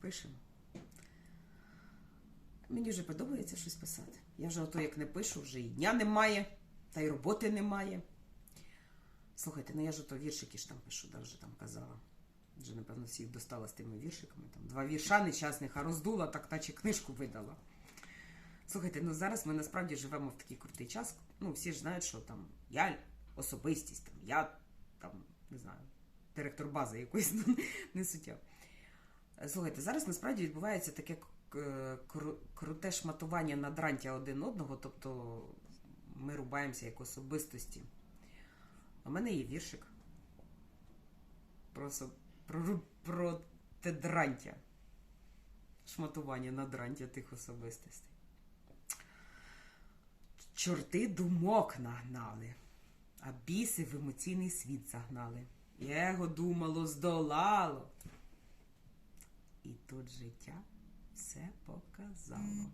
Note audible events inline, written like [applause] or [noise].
пишемо. Мені вже подобається щось писати. Я вже ото як не пишу, вже і дня немає, та й роботи немає. Слухайте, ну я ж ото віршики ж там пишу, да, вже там казала. Вже, напевно, всіх достала з тими віршиками. Там два вірша нещасних, а роздула, так наче книжку видала. Слухайте, ну зараз ми насправді живемо в такий крутий час. Ну, всі ж знають, що там я особистість, там, я там, не знаю, директор бази якоїсь [laughs] не суттєво. Слухайте, зараз насправді відбувається таке круте шматування надрантя один одного, тобто ми рубаємося як особистості. У мене є віршик про, про, про те дрантя. Шматування надрантя тих особистостей. Чорти думок нагнали, а біси в емоційний світ загнали. Его думало, здолало. Тут життя все показало.